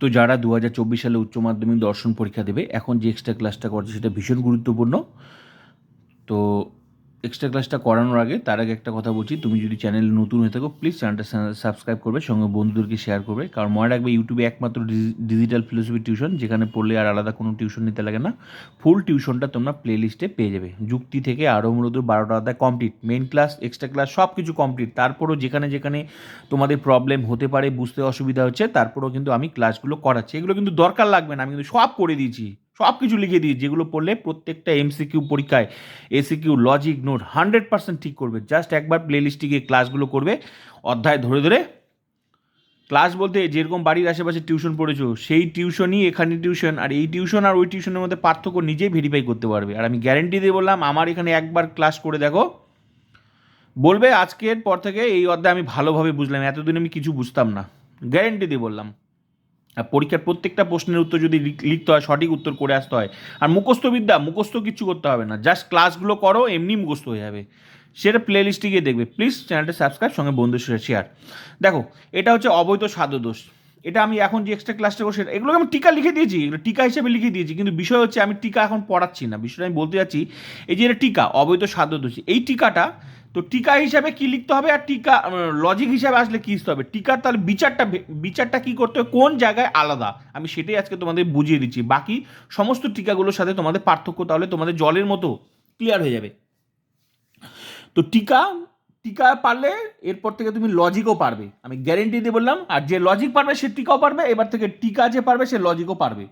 তো যারা দু হাজার চব্বিশ সালে উচ্চ মাধ্যমিক দর্শন পরীক্ষা দেবে, এখন যে এক্সট্রা ক্লাসটা করছে সেটা ভীষণ গুরুত্বপূর্ণ। তো এক্সট্রা ক্লাসটা করানোর আগে, তার আগে একটা কথা বলছি, তুমি যদি চ্যানেল নতুন হয়ে থাকো প্লিজ চ্যানেলটা সাবস্ক্রাইব করবে, সঙ্গে বন্ধুদেরকে শেয়ার করবে, কারণ মনে রাখবে ইউটিউবে একমাত্র ডিজিটাল ফিলোসফি টিউশন যেখানে পড়লে আর আলাদা কোনো টিউশন নিতে লাগে না। ফুল টিউশনটা তোমরা প্লে লিস্টে পেয়ে যাবে। যুক্তি থেকে আরও মূলত বারোটা আলাদা complete main class extra class সব কিছু কমপ্লিট তারপরও যেখানে যেখানে তোমাদের প্রবলেম হতে পারে, বুঝতে অসুবিধা হচ্ছে, তারপরেও কিন্তু আমি ক্লাসগুলো করাচ্ছি। এগুলো কিন্তু দরকার লাগবে না, আমি কিন্তু সব করে দিয়েছি। সব কিছু লিখে দিই যেগুলো পড়লে প্রত্যেকটা এমসিকিউ পরীক্ষায় SCQ logic note hundred percent ঠিক করবে। জাস্ট একবার প্লে লিস্টে গিয়ে ক্লাসগুলো করবে। অধ্যায় ধরে ধরে ক্লাস বলতে যেরকম বাড়ির আশেপাশে টিউশন পড়েছো, সেই টিউশনই এখানে টিউশন আর এই টিউশন আর ওই টিউশনের মধ্যে পার্থক্য নিজেই ভেরিফাই করতে পারবে। আর আমি গ্যারেন্টি দিয়ে বললাম, আমার এখানে একবার ক্লাস করে দেখো। বলবে, আজকের পর থেকে এই অধ্যায় আমি ভালোভাবে বুঝলাম, এতদিন আমি কিছু বুঝতাম না। গ্যারেন্টি দিয়ে বললাম। পরীক্ষার প্রত্যেকটা প্রশ্নের উত্তর যদি লিখ- লিখতে হয়, সঠিক উত্তর করে আসতে হয়। আর মুখস্থবিদ্যা, মুখস্থ কিছু করতে হবে না। জাস্ট ক্লাসগুলো করো, এমনি মুখস্থ হয়ে যাবে। সেটা প্লে লিস্টে গিয়ে দেখবে। প্লিজ চ্যানেলটা সাবস্ক্রাইব সঙ্গে বন্ধু শেয়ার দেখো, এটা হচ্ছে অবৈধ সাধুদোষ এটা আমি এখন যে এক্সট্রা ক্লাসটা করছি সেটা- এগুলোকে আমি টিকা লিখে দিয়েছি, এগুলো টিকা হিসেবে লিখে দিয়েছি। কিন্তু বিষয় হচ্ছে আমি টিকা এখন পড়াচ্ছি না। বিষয়টা আমি বলতে যাচ্ছি, এই যে এটা টিকা, অবৈধ সাধুদোষ এই টিকাটা, তো টিকা হিসাবে কি লিখতে হবে আর টিকা লজিক হিসাবে আসলে কি লিখতে হবে? টিকার তাহলে বিচারটা বিচারটা কি করতে হবে? কোন জায়গায় আলাদা? আমি সেটাই আজকে তোমাদের বুঝিয়ে দিচ্ছি। বাকি সমস্ত টিকাগুলোর সাথে তোমাদের পার্থক্য তাহলে তোমাদের জলের মতো ক্লিয়ার হয়ে যাবে। তো টিকা টিকা পারলে এরপর থেকে তুমি লজিকও পারবে। আমি গ্যারেন্টি দিয়ে বললাম, আর যে লজিক পারবে, সে টিকাও পারবে, এবার থেকে টিকা যে পারবে, সে লজিকও পারবে।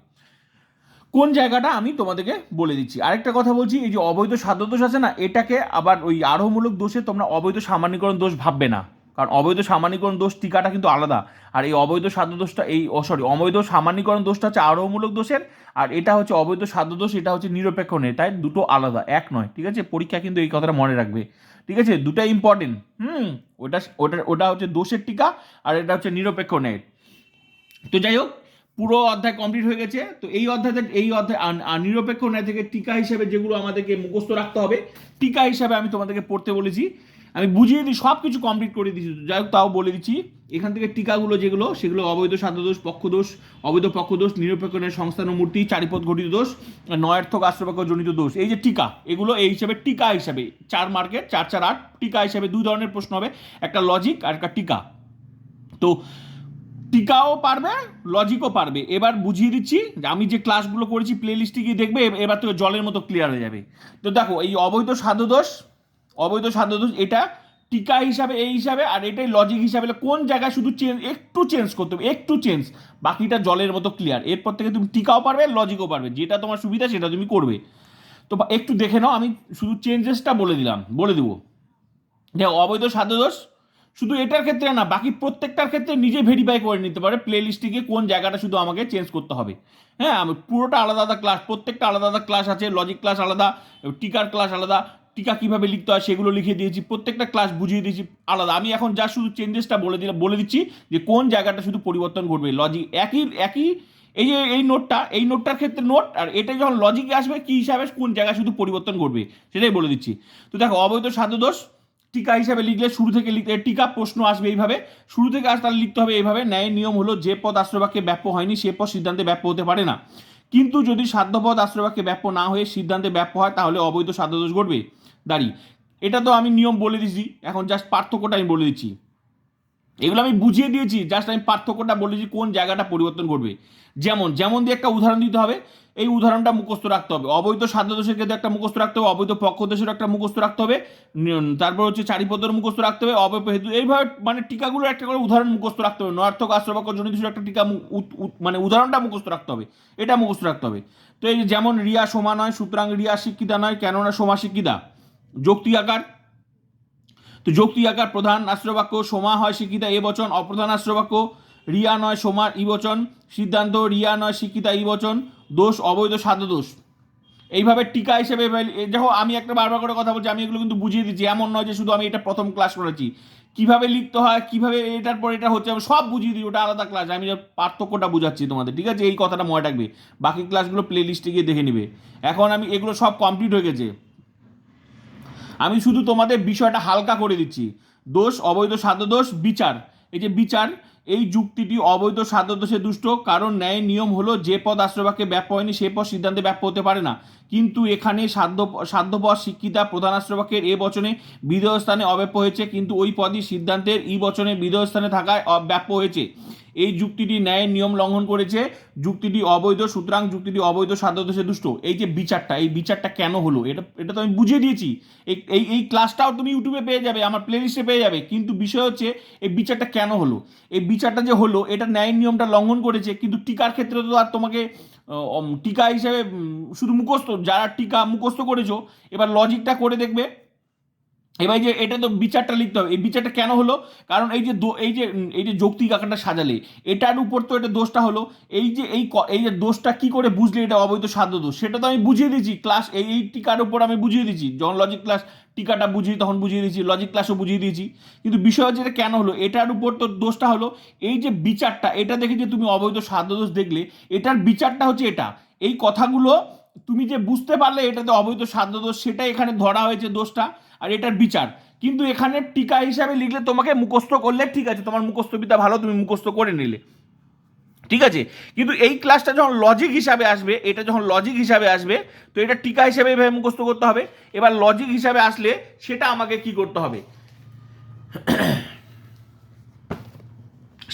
কোন জায়গাটা আমি তোমাদেরকে বলে দিচ্ছি। আরেকটা কথা বলছি, এই যে অবৈধ সাধ্য দোষ আছে না, এটাকে আবার ওই আরোহমূলক দোষে তোমরা অবৈধ সামান্যীকরণ দোষ ভাববে না। কারণ অবৈধ সামান্যীকরণ দোষ টিকাটা কিন্তু আলাদা। আর এই অবৈধ সাধ্য দোষটা এই সরি অবৈধ সামান্যীকরণ দোষটা হচ্ছে আরোহমূলক দোষের, আর এটা হচ্ছে অবৈধ সাধ্য দোষ, এটা হচ্ছে নিরপেক্ষ নেই তাই দুটো আলাদা, এক নয়, ঠিক আছে? পরীক্ষা কিন্তু এই কথাটা মনে রাখবে। ঠিক আছে? দুটাই ইম্পর্টেন্ট হুম? ওটা ওটা ওটা হচ্ছে দোষের টিকা, আর এটা হচ্ছে নিরপেক্ষ নেট তো যাই হোক, পুরো অধ্যায় কমপ্লিট হয়ে গেছে। তো এই অধ্যায়তে, এই অধ্যায় নিরপেক্ষ ন্যায় থেকে টিকা হিসেবে যেগুলো আমাদেরকে মুখস্থ রাখতে হবে, টিকা হিসাবে আমি তোমাদেরকে পড়তে বলেছি। আমি বুঝিয়ে দিই সব কিছু কমপ্লিট করে দিচ্ছি যাই হোক, তাও বলে দিচ্ছি, এখান থেকে টিকাগুলো যেগুলো, সেগুলো অবৈধ, সাধ্যদোষ, পক্ষদোষ, অবৈধ, পক্ষদোষ নিরপেক্ষ ন্যায় সংস্থান মূর্তি, চারিপথ ঘটিত দোষ, নয়ার্থক আশ্রবাক্য জনিত দোষ। এই যে টিকা, এগুলো এই হিসাবে টিকা হিসাবে, চার মার্কেট চার চার, আট, টিকা হিসাবে দুই ধরনের প্রশ্ন হবে, একটা লজিক আর একটা টিকা। তো টিকাও পারবে লজিকও পারবে। এবার বুঝিয়ে দিচ্ছি আমি যে ক্লাসগুলো করেছি প্লে লিস্টে গিয়ে দেখবে, এবার তো জলের মতো ক্লিয়ার হয়ে যাবে। তো দেখো, এই অবৈধ, সাধ্যদোষ অবৈধ সাধ্যদোষ এটা টিকা হিসাবে, এই হিসাবে, আর এটাই লজিক হিসাবে কোন জায়গায় শুধু চেঞ্জ একটু চেঞ্জ করতে হবে, একটু চেঞ্জ বাকিটা জলের মতো ক্লিয়ার এরপর থেকে তুমি টিকাও পারবে লজিকও পারবে, যেটা তোমার সুবিধা সেটা তুমি করবে। তো একটু দেখে নাও, আমি শুধু চেঞ্জেসটা বলে দিলাম, বলে দেবো। যে অবৈধ সাধ্যদোষ শুধু এটার ক্ষেত্রে না, বাকি প্রত্যেকটার ক্ষেত্রে নিজে ভেরিফাই করে নিতে পারে প্লে লিস্টে গিয়ে কোন জায়গাটা শুধু আমাকে চেঞ্জ করতে হবে। হ্যাঁ আমি পুরোটা আলাদা আলাদা ক্লাস প্রত্যেকটা আলাদা আলাদা ক্লাস আছে লজিক ক্লাস আলাদা, টিকার ক্লাস আলাদা টিকা কীভাবে লিখতে হয় সেগুলো লিখে দিয়েছি, প্রত্যেকটা ক্লাস বুঝিয়ে দিয়েছি, আলাদা। আমি এখন যা শুধু চেঞ্জেসটা বলে দিলাম, বলে দিচ্ছি যে কোন জায়গাটা শুধু পরিবর্তন করবে লজিক একই একই, এই যে এই নোটটা এই নোটটার ক্ষেত্রে নোট আর এটা যখন লজিকে আসবে, কি হিসাবে, কোন জায়গায় শুধু পরিবর্তন করবে সেটাই বলে দিচ্ছি। তো দেখো, অবৈধ সাধ্যদোষ টিকা হিসাবে লিখলে শুরু থেকে লিখতে টিকা প্রশ্ন আসবে এইভাবে। শুরু থেকে আস তাহলে লিখতে হবে এইভাবে, ন্যায় নিয়ম হলো যে পদ আশ্রবাক্যে ব্যাপ্য হয়নি, সে পদ সিদ্ধান্তে ব্যাপ্য হতে পারে না। কিন্তু যদি সাধ্যপদ আশ্রবাক্যে ব্যাপ্য না হয়ে সিদ্ধান্তে ব্যাপ্য হয়, তাহলে অবৈধ সাধ্যদোষ ঘটবে। দাঁড়ি এটা তো আমি নিয়ম বলে দিচ্ছি এখন জাস্ট পার্থক্যটা আমি বলে দিচ্ছি। এগুলো আমি বুঝিয়ে দিয়েছি জাস্ট আমি পার্থক্যটা বলেছি কোন জায়গাটা পরিবর্তন করবে যেমন যেমন দিয়ে একটা উদাহরণ দিতে হবে, এই উদাহরণটা মুখস্থ রাখতে হবে। অবৈধ সাধ্যদোষের ক্ষেত্রে একটা মুখস্থ রাখতে হবে, অবৈধ পক্ষদোষের একটা মুখস্থ রাখতে হবে তারপর হচ্ছে চারিপদর মুখস্থ রাখতে হবে, অবৈধ হেতু এইভাবে মানে টিকাগুলো একটা করে উদাহরণ মুখস্থ রাখতে হবে নয়ার্থক আশ্রবাক্য জনিত একটা টিকা মানে উদাহরণটা মুখস্থ রাখতে হবে, এটা মুখস্থ রাখতে হবে। তো এই যেমন রিয়া সমান নয় সুতরাং রিয়া শিক্ষিতা নয়, কেননা সোমা শিক্ষিতা যৌক্তিক আকার। তো যৌক্তিক আকার প্রধান আশ্রবাক্য সোমা হয় শিক্ষিতা, এ বচন। অপ্রধান আশ্রবাক্য রিয়া নয় সোমার, ই বচন। সিদ্ধান্ত, রিয়া নয় শিক্ষিতা, ই বচন। দোষ, অবৈধ, সাধ্য দোষ। এইভাবে টিকা হিসেবে দেখো, আমি একটা বারবার করে কথা বলছি, আমি এগুলো কিন্তু বুঝিয়ে দিচ্ছি। এমন নয় যে শুধু আমি এটা প্রথম ক্লাস করেছি। কীভাবে লিখতে হয়, কীভাবে এটার পর এটা হচ্ছে, আমি সব বুঝিয়ে দিই, ওটা আলাদা ক্লাস আমি পার্থক্যটা বুঝাচ্ছি তোমাদের, ঠিক আছে? এই কথাটা মনে রাখবে। বাকি ক্লাসগুলো প্লে লিস্টে গিয়ে দেখে নিবে। এখন আমি এগুলো সব কমপ্লিট হয়ে গেছে। আমি শুধু তোমাদের বিষয়টা হালকা করে দিচ্ছি। দোষ, অবৈধ সাধ্য দোষ, বিচার। এই যে বিচার, এই যুক্তিটি অবৈধ সাধ্যদোষে দুষ্ট, কারণ ন্যায় নিয়ম হলো যে পদ আশ্রয়বাক্যে ব্যাপ্য হয়নি, সে পদ সিদ্ধান্তে ব্যাপ্য হতে পারে না। কিন্তু এখানে সাধ্য, সাধ্যপদ শিক্ষিতা প্রধান আশ্রয়বাক্যের এ বচনে বিধেয় স্থানে অব্যাপ্য হয়েছে, কিন্তু ওই পদই সিদ্ধান্তের ই বচনে বিধেয় স্থানে থাকায় ব্যাপ্য হয়েছে। এই যুক্তিটি ন্যায়ের নিয়ম লঙ্ঘন করেছে, যুক্তিটি অবৈধ, সুতরাং যুক্তিটি অবৈধ সাধ্যদোষে দুষ্ট। এই যে বিচারটা, এই বিচারটা কেন হলো? এটা এটা তো আমি বুঝিয়ে দিয়েছি। এই এই এই ক্লাসটাও তুমি ইউটিউবে পেয়ে যাবে, আমার প্লেলিস্টে পেয়ে যাবে। কিন্তু বিষয় হচ্ছে, এই বিচারটা কেন হলো? এই বিচারটা যে হলো, এটা ন্যায়ের নিয়মটা লঙ্ঘন করেছে, কিন্তু টিকার ক্ষেত্রে তো আর তোমাকে টিকা হিসেবে শুধু মুখস্থ, যারা টিকা মুখস্থ করেছ, এবার লজিকটা করে দেখবে। এবার যে এটা তো বিচারটা লিখতে হবে। এই বিচারটা কেন হলো? কারণ এই যে এই যে এই যে যৌক্তিক আকারটা সাজালে, এটার উপর তো এটা দোষটা হলো। এই যে, এই এই যে দোষটা কি করে বুঝলে এটা অবৈধ সাধ্য দোষ? সেটা তো আমি বুঝিয়ে দিয়েছি। ক্লাস, এই এই টিকার উপর আমি বুঝিয়ে দিয়েছি। যখন লজিক ক্লাস টিকাটা বুঝিয়ে তখন বুঝিয়ে দিয়েছি। লজিক ক্লাসও বুঝিয়ে দিয়েছি। কিন্তু বিষয় হচ্ছে এটা কেন হলো? এটার উপর তো দোষটা হলো। এই যে বিচারটা, এটা দেখে যে তুমি অবৈধ সাধ্য দোষ দেখলে, এটার বিচারটা হচ্ছে এটা। এই কথাগুলো তুমি যে বুঝতে পারলে এটাতে অবৈধ সাধ্য দোষ, সেটাই এখানে ধরা হয়েছে দোষটা। আর এটার বিচার। কিন্তু এখানে টিকা হিসাবে লিখলে তোমাকে মুখস্থ করলে ঠিক আছে, তোমার মুখস্থবিদ্যা ভালো, তুমি মুখস্থ করে নিলে। ঠিক আছে? কিন্তু এই ক্লাসটা যখন লজিক হিসাবে আসবে, এটা যখন লজিক হিসাবে আসবে, তো এটা টিকা হিসাবে এভাবে মুখস্থ করতে হবে। এবার লজিক হিসাবে আসলে সেটা আমাকে কি করতে হবে?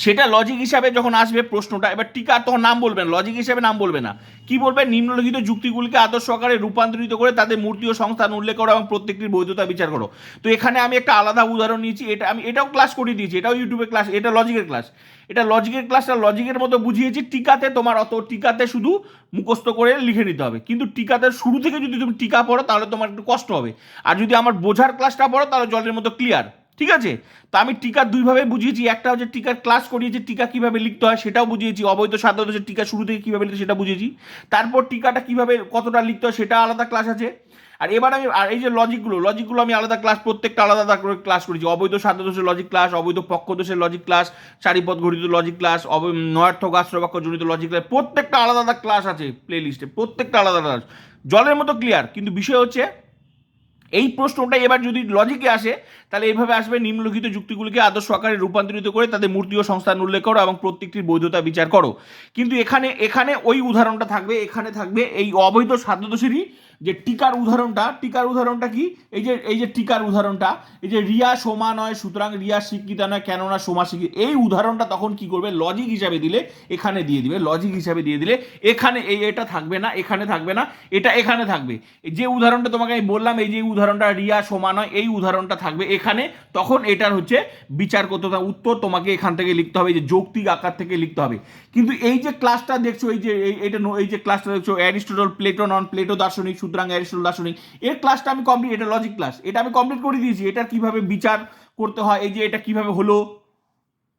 সেটা লজিক হিসাবে যখন আসবে প্রশ্নটা, এবার টিকা তখন নাম বলবেন লজিক হিসাবে নাম বলবে না। কি বলবে? নিম্নলিখিত যুক্তিগুলিকে আদর্শ আকারে রূপান্তরিত করে তাদের মূর্তি ও সংস্থান উল্লেখ করো এবং প্রত্যেকটির বৈধতা বিচার করো। তো এখানে আমি একটা আলাদা উদাহরণ নিয়েছি, এটা আমি, এটাও ক্লাস করিয়ে দিয়েছি, এটাও ইউটিউবে ক্লাস এটা লজিকের ক্লাস এটা লজিকের ক্লাসটা লজিকের মতো বুঝিয়েছি, টিকাতে তোমার অত, টিকাতে শুধু মুখস্থ করে লিখে নিতে হবে। কিন্তু টিকাতে শুরু থেকে যদি তুমি টিকা পড়ো, তাহলে তোমার একটু কষ্ট হবে। আর যদি আমার বোঝার ক্লাসটা পড়ো, তাহলে জলের মতো ক্লিয়ার ঠিক আছে? তো আমি টিকা দুইভাবে বুঝিয়েছি। একটা হচ্ছে টিকার ক্লাস করিয়েছি, টিকা কীভাবে লিখতে হয় সেটাও বুঝিয়েছি। অবৈধ সাধ্য হচ্ছে টিকা শুরু থেকে কীভাবে লিখতে সেটা বুঝিয়েছি। তারপর টিকাটা কীভাবে, কতটা লিখতে হয় সেটা আলাদা ক্লাস আছে। আর এবার আমি, আর এই যে লজিকগুলো লজিকগুলো আমি আলাদা ক্লাস প্রত্যেকটা আলাদা আলাদা করে ক্লাস করেছি। অবৈধ সাধ্য দোষের লজিক ক্লাস অবৈধ পক্ষ দোষের লজিক ক্লাস চারিপদ ঘটিত লজিক ক্লাস অবৈ, নয়ার্থক আশ্রবাক্য জনিত লজিক ক্লাস প্রত্যেকটা আলাদা আলাদা ক্লাস আছে প্লে লিস্টে প্রত্যেকটা আলাদা ক্লাস জলের মতো ক্লিয়ার কিন্তু বিষয় হচ্ছে এই প্রশ্নটা এবার যদি লজিকে আসে, তাহলে এইভাবে আসবে, নিম্নলিখিত যুক্তিগুলিকে আদর্শ আকারে রূপান্তরিত করে তাদের মূর্তি ও সংস্থান উল্লেখ করো এবং প্রত্যেকটির বৈধতা বিচার করো। কিন্তু এখানে এখানে ওই উদাহরণটা থাকবে, এখানে থাকবে এই অবৈধ সাধ্যদোষেরই যে টিকার উদাহরণটা টিকার উদাহরণটা কি? এই যে এই যে টিকার উদাহরণটা, এই যে রিয়া সোমা নয়, সুতরাং রিয়া শিক্ষিতা নয় কেননা সোমা শিক্ষিত? এই উদাহরণটা তখন কি করবে? লজিক হিসাবে দিলে এখানে দিয়ে দিবে লজিক হিসাবে দিয়ে দিলে এখানে এই এটা থাকবে না, এখানে থাকবে না, এটা এখানে থাকবে। যে উদাহরণটা তোমাকে আমি বললাম, এই যে উদাহরণটা রিয়া সোমা নয়, এই উদাহরণটা থাকবে এখানে। তখন এটার হচ্ছে বিচার করতে উত্তর তোমাকে এখান থেকে লিখতে হবে যে যৌক্তিক আকার থেকে লিখতে হবে। কিন্তু এই যে ক্লাসটা দেখছ, এই যে এটা এই যে ক্লাসটা দেখছ, অ্যারিস্টটল প্লেটো নন প্লেটো, দার্শনিক, সুতরাং অ্যারিস্টটল দার্শনিক এর ক্লাসটা আমি কমপ্লিট এটা লজিক ক্লাস এটা আমি কমপ্লিট করে দিয়েছি, এটা কীভাবে বিচার করতে হয়, এই যে এটা কীভাবে হলো,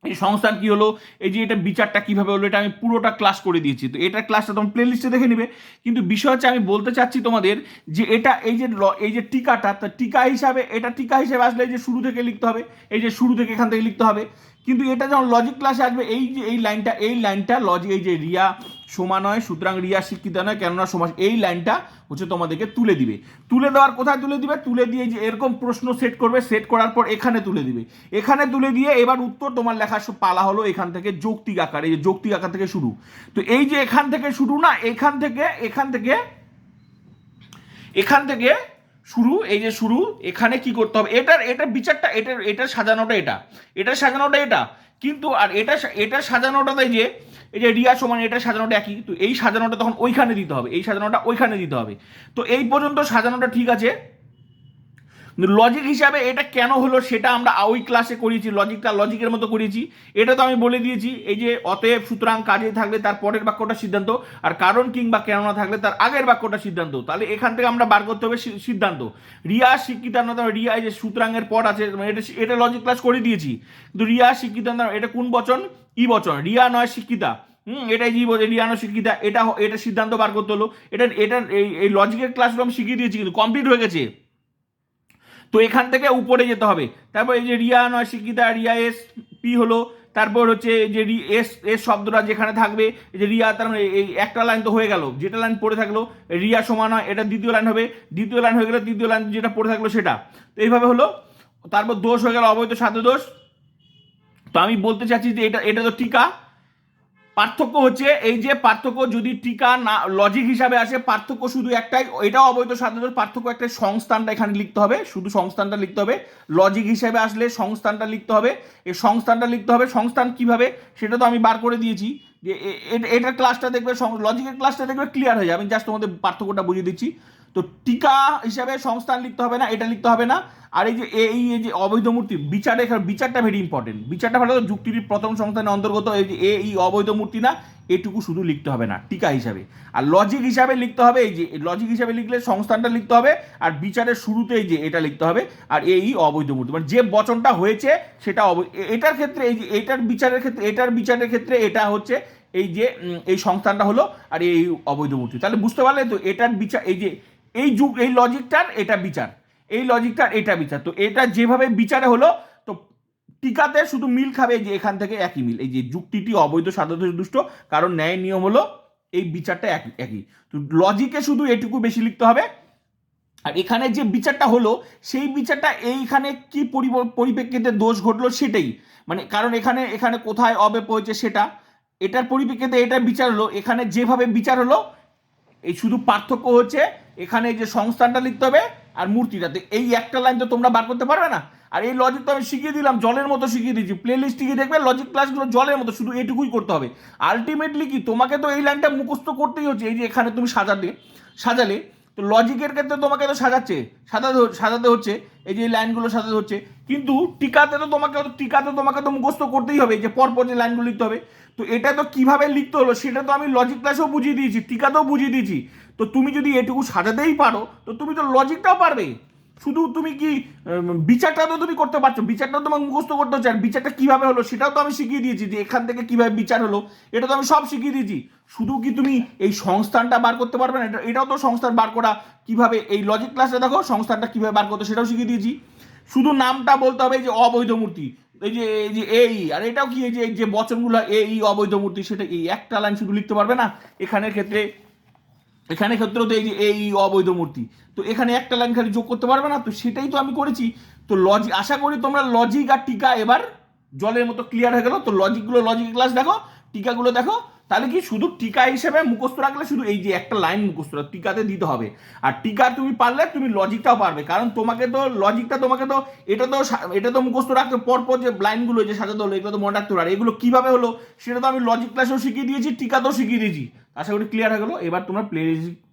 এই সংস্থান কি হলো, এই যে এটা বিচারটা কীভাবে হলো, এটা আমি পুরোটা ক্লাস করে দিয়েছি, তো এটার ক্লাসটা তোমার প্লেলিস্টে দেখে নেবে, কিন্তু বিষয় হচ্ছে আমি বলতে চাচ্ছি তোমাদের যে এটা এই যে এই যে টিকাটা, তা টিকা হিসাবে, এটা টিকা হিসাবে আসলে এই যে শুরু থেকে লিখতে হবে, এই যে শুরু থেকে এখান থেকে লিখতে হবে, কিন্তু এটা যখন লজিক ক্লাসে আসবে, এই যে এই লাইনটা এই লাইনটা লজিক এই যে রিয়া সোমা নয়, সুতরাং রিয়া শিক্ষিত নয়, কেননা সমাজ এই লাইনটা হচ্ছে তোমাদেরকে তুলে দিবে। তুলে দেওয়ার কোথায় তুলে দিবে? তুলে দিয়ে যে এরকম প্রশ্ন সেট করবে সেট করার পর এখানে তুলে দিবে। এখানে তুলে দিয়ে এবার উত্তর তোমার লেখা পালা হলো এখান থেকে যৌক্তিক আকার, এই যে যৌক্তিক আকার থেকে শুরু। তো এই যে এখান থেকে শুরু না, এখান থেকে এখান থেকে এখান থেকে শুরু, এই যে শুরু, এখানে কি করতে হবে? এটার এটার বিচারটা, এটার এটার সাজানোটা এটা। এটার সাজানোটা এটা। কিন্তু আর এটা এটা সাজানোটা তাই যে, এই যে রিয়া সমান এটা সাজানোটা একই তো এই সাজানোটা তখন ওইখানে দিতে হবে, এই সাজানোটা ওইখানে দিতে হবে। তো এই পর্যন্ত সাজানোটা ঠিক আছে। লজিক হিসাবে এটা কেন হলো সেটা আমরা ওই ক্লাসে করিয়েছি লজিকটা লজিকের মতো করিয়েছি। এটা তো আমি বলে দিয়েছি, এই যে অতএব সুতরাং কাজে থাকলে তার পরের বাক্যটা সিদ্ধান্ত, আর কারণ কিংবা কেননা থাকলে তার আগের বাক্যটা সিদ্ধান্ত। তাহলে এখান থেকে আমরা বার করতে হবে সিদ্ধান্ত। রিয়া শিক্ষিতা না রিয়া যে সুতরাংয়ের পর আছে মানে এটা এটা লজিক ক্লাস করে দিয়েছি। কিন্তু রিয়া শিক্ষিতা না এটা কোন বচন? ই বচন। রিয়া নয় শিক্ষিতা। হুম, এটাই জি বলে রিয়া নয় শিক্ষিতা। এটা এটা সিদ্ধান্ত বার করতে হলো। এটা এটা এই লজিকের ক্লাসগুলো আমি শিখিয়ে দিয়েছি, কিন্তু কমপ্লিট হয়ে গেছে। তো এখান থেকে উপরে যেতে হবে। তারপর এই যে রিয়া নয়, শিক্ষিতা, রিয়া এস, পি হলো। তারপর হচ্ছে যে রি এস এস শব্দটা যেখানে থাকবে যে রিয়া, তার মানে এই একটা লাইন তো হয়ে গেল। যেটা লাইন পড়ে থাকল, রিয়া সমান হয়, এটা দ্বিতীয় লাইন হবে। দ্বিতীয় লাইন হয়ে গেলে তৃতীয় লাইন যেটা পড়ে থাকল সেটা। তো এইভাবে হলো। তারপর দোষ হয়ে গেল, অবৈধ সাধ্য দোষ। তো আমি বলতে চাচ্ছি যে এটা এটা তো টিকা। পার্থক্য হচ্ছে এই যে পার্থক্য যদি টিকা না লজিক হিসাবে আসে, পার্থক্য শুধু একটাই, এটাও অবৈধ সাধারণ পার্থক্য একটা সংস্থানটা এখানে লিখতে হবে, শুধু সংস্থানটা লিখতে হবে। লজিক হিসাবে আসলে সংস্থানটা লিখতে হবে। এই সংস্থানটা লিখতে হবে, সংস্থান কীভাবে, সেটা তো আমি বার করে দিয়েছি। যে এটার ক্লাসটা দেখবে লজিকের ক্লাসটা দেখবে ক্লিয়ার হয়ে যাবে। আমি জাস্ট তোমাদের পার্থক্যটা বুঝিয়ে দিচ্ছি। তো টিকা হিসাবে সংস্থান লিখতে হবে না, এটা লিখতে হবে না। আর এই যে এই যে অবৈধ মূর্তি, বিচার এখানে, বিচারটা ভেরি ইম্পর্টেন্ট বিচারটা ভালো, যুক্তির প্রথম সংস্থানের অন্তর্গত এই যে, এই অবৈধ মূর্তি না, এটুকু শুধু লিখতে হবে না, টিকা হিসাবে। আর লজিক হিসাবে লিখতে হবে, এই যে লজিক হিসাবে লিখলে সংস্থানটা লিখতে হবে, আর বিচারের শুরুতে এই যে, এটা লিখতে হবে, আর এই অবৈধ মূর্তি। মানে যে বচনটা হয়েছে, সেটা এটার ক্ষেত্রে, এই যে, এটার বিচারের ক্ষেত্রে, এটার বিচারের ক্ষেত্রে এটা হচ্ছে, এই যে এই সংস্থানটা হলো, আর এই অবৈধ মূর্তি। তাহলে বুঝতে পারলে তো, এটার বিচার, এই যে এই যুগ, এই লজিকটার এটা বিচার। এই লজিকটার এটা বিচার। তো এটা যেভাবে বিচারে হলো, তো টিকাতে শুধু মিল খাবে যে এখান থেকে একই মিল। এই যে যুক্তিটি অবৈধ সাধারণ দুষ্ট, কারণ ন্যায় নিয়ম হলো এই বিচারটা এক, একই। তো লজিকে শুধু এটুকু বেশি লিখতে হবে। আর এখানে যে বিচারটা হলো, সেই বিচারটা এইখানে কি পরিপ্রেক্ষিতে দোষ ঘটলো সেটাই। মানে কারণ এখানে এখানে কোথায় অবেপ হয়েছে সেটা। এটার পরিপ্রেক্ষিতে এটার বিচার হলো। এখানে যেভাবে বিচার হলো, এই শুধু পার্থক্য হচ্ছে এখানে যে সংস্থানটা লিখতে হবে আর মূর্তিটাতে এই একটা লাইন তো তোমরা বার করতে পারবে না। আর এই লজিক তো আমি শিখিয়ে দিলাম, জলের মতো শিখিয়ে দিয়েছি। প্লে লিস্ট গিয়ে দেখবে লজিক ক্লাসগুলো জলের মতো, শুধু এটুকুই করতে হবে। আলটিমেটলি কি, তোমাকে তো এই লাইনটা মুখস্থ করতেই হচ্ছে। এই যে এখানে তুমি সাজাতে সাজালে তো লজিকের ক্ষেত্রে তোমাকে তো সাজাচ্ছে, সাজাতে সাজাতে হচ্ছে, এই যে লাইনগুলো সাজাতে হচ্ছে। কিন্তু টিকাতে তো তোমাকে টিকাতে তোমাকে তো মুখস্থ করতেই হবে যে পরপর যে লাইনগুলো লিখতে হবে। তো এটা তো কীভাবে লিখতে হলো সেটা তো আমি লজিক ক্লাসেও বুঝিয়ে দিয়েছি, টিকাতেও বুঝিয়ে দিয়েছি। তো তুমি যদি এটুকু সাজাতেই পারো, তো তুমি তো লজিকটাও পারবে। শুধু তুমি কি বিচারটা তো তুমি করতে পারছ বিচারটা তোমাকে মুখস্থ করতে হচ্ছে, আর বিচারটা কীভাবে হলো সেটাও তো আমি শিখিয়ে দিয়েছি যে এখান থেকে কীভাবে বিচার হলো, এটা তো আমি সব শিখিয়ে দিয়েছি। শুধু কি তুমি এই সংস্থানটা বার করতে পারবে না, এটা- এটাও তো সংস্থান বার করা কীভাবে, এই লজিক ক্লাসে দেখো সংস্থানটা কীভাবে বার করতে সেটাও শিখিয়ে দিয়েছি। শুধু নামটা বলতে হবে যে অবৈধ মূর্তি, এই যে এই যে এই, আর এটাও কি এই যে যে বচনগুলো, এই অবৈধ মূর্তি, সেটা এই একটা লাইন শুধু লিখতে পারবে না? এখানের ক্ষেত্রে এখানে ক্ষেত্রেও তো এই যে এই অবৈধ মূর্তি, তো এখানে একটা লাইন খালি যোগ করতে পারবে না? তো সেটাই তো আমি করেছি। তো লজিক আশা করি তোমরা লজিক আর টিকা এবার জলের মতো ক্লিয়ার হয়ে গেল। তো লজিকগুলো লজিক ক্লাস দেখো, টিকাগুলো দেখো। তাহলে কি শুধু টিকা হিসেবে মুখস্থ রাখলে শুধু এই যে একটা লাইন মুখস্থ টিকাতে দিতে হবে। আর টিকা তুমি পারলে তুমি লজিকটাও পারবে, কারণ তোমাকে তো লজিকটা তোমাকে তো এটা তো এটা তো মুখস্থ রাখতে পরপর যে লাইনগুলো যে সাজাতে হলো, এগুলো তো মনে রাখতে আর এগুলো কীভাবে হলো, সেটা তো আমি লজিক ক্লাসেও শিখিয়ে দিয়েছি, টিকাতেও শিখিয়ে দিয়েছি। আশা করি ক্লিয়ার হয়ে গেলো। এবার তোমরা প্লে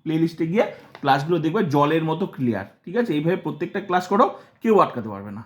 প্লে লিস্টে গিয়ে ক্লাসগুলো দেখবে, জলের মতো ক্লিয়ার ঠিক আছে? এইভাবে প্রত্যেকটা ক্লাস করো, কেউ আটকাতে পারবে না।